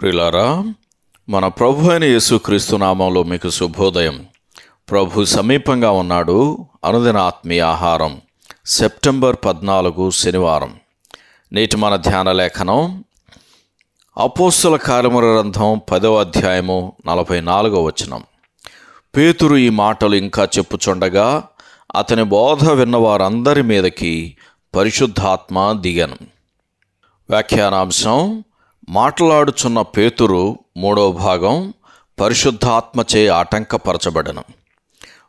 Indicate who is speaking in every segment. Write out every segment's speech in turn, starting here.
Speaker 1: ప్రిలారా మన ప్రభు అయిన యేసుక్రీస్తు నామంలో మీకు శుభోదయం. ప్రభు సమీపంగా ఉన్నాడు అనుదిన ఆత్మీయ ఆహారం సెప్టెంబర్ పద్నాలుగు శనివారం. నేటి మన ధ్యాన లేఖనం అపోస్తుల కార్యముల గ్రంథం పదవ అధ్యాయము నలభై నాలుగవ వచనం. పేతురు ఈ మాటలు ఇంకా చెప్పుచుండగా అతని బోధ విన్న వారందరి మీదకి పరిశుద్ధాత్మ దిగను. వ్యాఖ్యానాంశం మాట్లాడుచున్న పేతురు మూడవ భాగం పరిశుద్ధాత్మచే ఆటంకపరచబడను.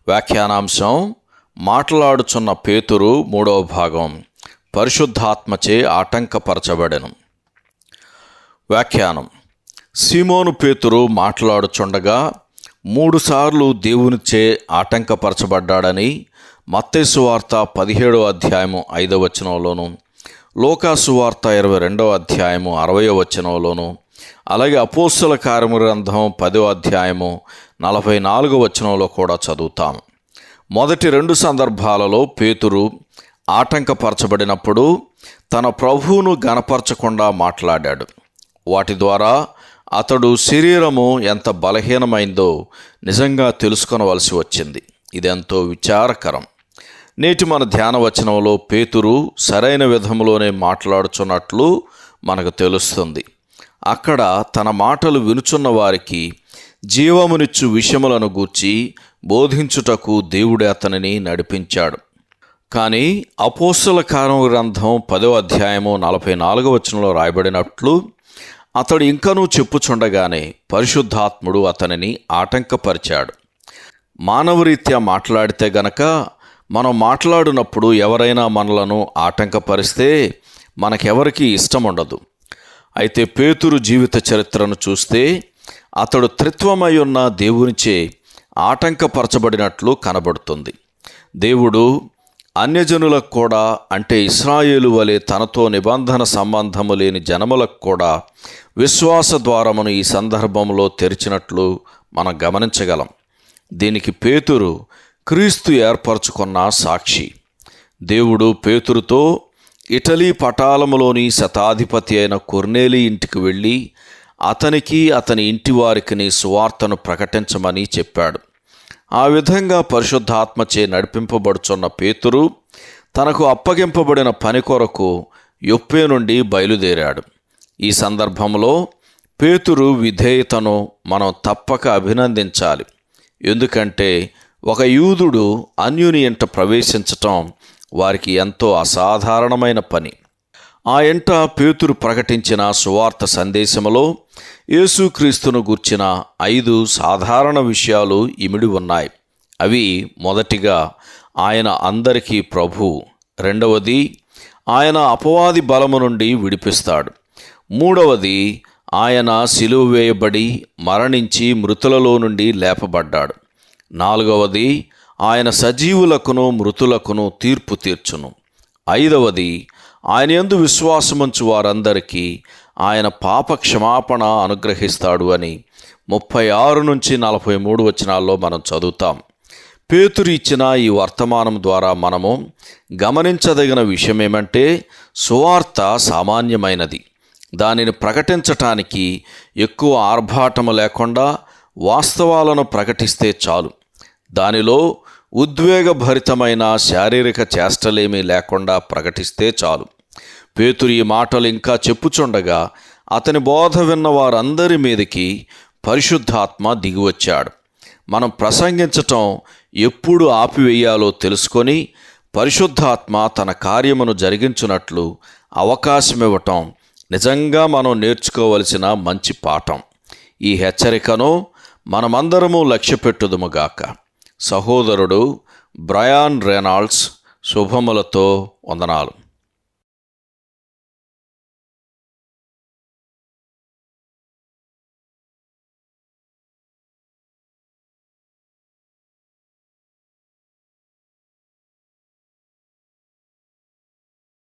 Speaker 1: వ్యాఖ్యానాంశం మాట్లాడుచున్న పేతురు మూడవ భాగం పరిశుద్ధాత్మచే ఆటంకపరచబడను. వ్యాఖ్యానం సీమోను పేతురు మాట్లాడుచుండగా మూడుసార్లు దేవునిచే ఆటంకపరచబడ్డాడని మత్తేసు వార్త పదిహేడో అధ్యాయము ఐదవ వచనంలోను లోకాసు వార్త ఇరవై రెండవ అధ్యాయము అరవయో వచనంలోను అలాగే అపోస్తుల కార్యము గ్రంథం పదో అధ్యాయము నలభై నాలుగో వచనంలో కూడా చదువుతాం మొదటి రెండు సందర్భాలలో పేతురు ఆటంకపరచబడినప్పుడు తన ప్రభువును గనపరచకుండా మాట్లాడాడు. వాటి ద్వారా అతడు శరీరము ఎంత బలహీనమైందో నిజంగా తెలుసుకొనవలసి వచ్చింది. ఇదెంతో విచారకరం. నేటి మన ధ్యాన వచనంలో పేతురు సరైన విధంలోనే మాట్లాడుచున్నట్లు మనకు తెలుస్తుంది. అక్కడ తన మాటలు వినుచున్న వారికి జీవమునిచ్చు విషయములను గూర్చి బోధించుటకు దేవుడే అతనిని నడిపించాడు. కానీ అపోస్తుల కారం గ్రంథం పదో అధ్యాయము నలభై నాలుగవ వచనంలో రాయబడినట్లు అతడు ఇంకనూ చెప్పుచుండగానే పరిశుద్ధాత్ముడు అతనిని ఆటంకపరిచాడు. మానవరీత్యా మాట్లాడితే గనక మనం మాట్లాడినప్పుడు ఎవరైనా మనలను ఆటంకపరిస్తే మనకెవరికీ ఇష్టం ఉండదు అయితే పేతురు జీవిత చరిత్రను చూస్తే అతడు త్రిత్వమై ఉన్న దేవునిచే ఆటంకపరచబడినట్లు కనబడుతుంది. దేవుడు అన్యజనులకు కూడా అంటే ఇస్రాయేలు వలె తనతో నిబంధన సంబంధము లేని జనములకు కూడా విశ్వాస ద్వారమును ఈ సందర్భంలో తెరిచినట్లు మనం గమనించగలం. దీనికి పేతురు క్రీస్తు ఏర్పరచుకున్న సాక్షి. దేవుడు పేతురుతో ఇటలీ పటాలములోని శతాధిపతి అయిన కొర్నేలి ఇంటికి వెళ్ళి అతనికి అతని ఇంటి వారికి సువార్తను ప్రకటించమని చెప్పాడు. ఆ విధంగా పరిశుద్ధాత్మచే నడిపింపబడుచున్న పేతురు తనకు అప్పగింపబడిన పని కొరకు యొప్పే నుండి బయలుదేరాడు. ఈ సందర్భంలో పేతురు విధేయతను మనం తప్పక అభినందించాలి. ఎందుకంటే ఒక యూదుడు అన్యుని ఎంట ప్రవేశించటం వారికి ఎంతో అసాధారణమైన పని. ఆ ఎంట పేతురు ప్రకటించిన సువార్త సందేశములో యేసుక్రీస్తును గూర్చిన ఐదు సాధారణ విషయాలు ఇమిడి ఉన్నాయి. అవి మొదటిగా ఆయన అందరికీ ప్రభు రెండవది ఆయన అపవాది బలము నుండి విడిపిస్తాడు. మూడవది ఆయన సిలువ వేయబడి మరణించి మృతులలో నుండి లేపబడ్డాడు. నాలుగవది ఆయన సజీవులకును మృతులకును తీర్పు తీర్చును. ఐదవది ఆయన ఎందు విశ్వాసముంచు వారందరికీ ఆయన పాప క్షమాపణ అనుగ్రహిస్తాడు అని ముప్పై ఆరు నుంచి నలభై మూడు వచనాల్లో మనం చదువుతాం. పేతురు ఇచ్చిన ఈ వర్తమానం ద్వారా మనము గమనించదగిన విషయం ఏమంటే సువార్త సామాన్యమైనది. దానిని ప్రకటించటానికి ఎక్కువ ఆర్భాటము లేకుండా వాస్తవాలను ప్రకటిస్తే చాలు. దానిలో ఉద్వేగభరితమైన శారీరక చేష్టలేమీ లేకుండా ప్రకటిస్తే చాలు. పేతురు ఈ మాటలు ఇంకా చెప్పుచుండగా అతని బోధ విన్న వారందరి మీదకి పరిశుద్ధాత్మ దిగివచ్చాడు. మనం ప్రసంగించటం ఎప్పుడు ఆపివేయాలో తెలుసుకొని పరిశుద్ధాత్మ తన కార్యమును జరిగించున్నట్లు అవకాశం ఇవ్వటం నిజంగా మనం నేర్చుకోవలసిన మంచి పాఠం. ఈ హెచ్చరికను మనమందరము లక్ష్యపెట్టుదుముగాక. సహోదరుడు బ్రయాన్ రెనాల్డ్స్ శుభములతో వందనాలు.